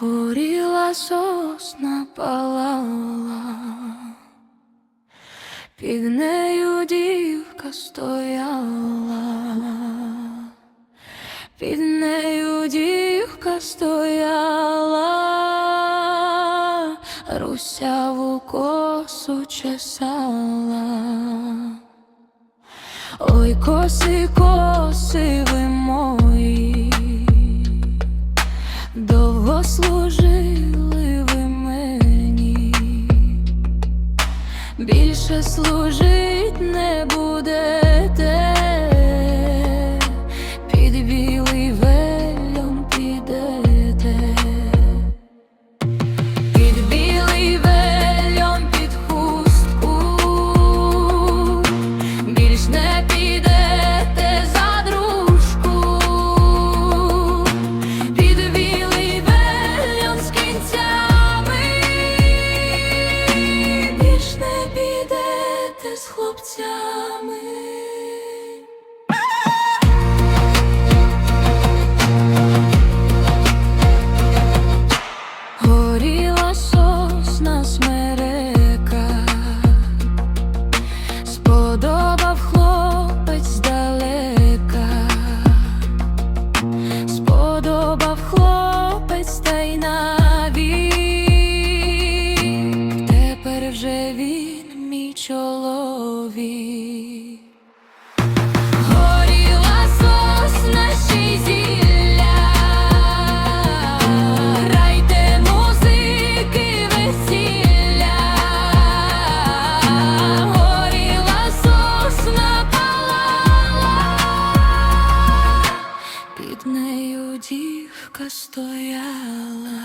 горіла сосна палала, під нею дівка стояла, під нею дівка стояла, русяву косу чесала. Ой, коси, коси ви служить не будете, під білий вельон підете. Під білий вельон, під хустку більш не не підете з хлопцями. Горіла сосна смерека, сподобав він мій чоловік. Горіла сосна ще зілля, грайте музики весілля, горіла сосна палала, під нею дівка стояла.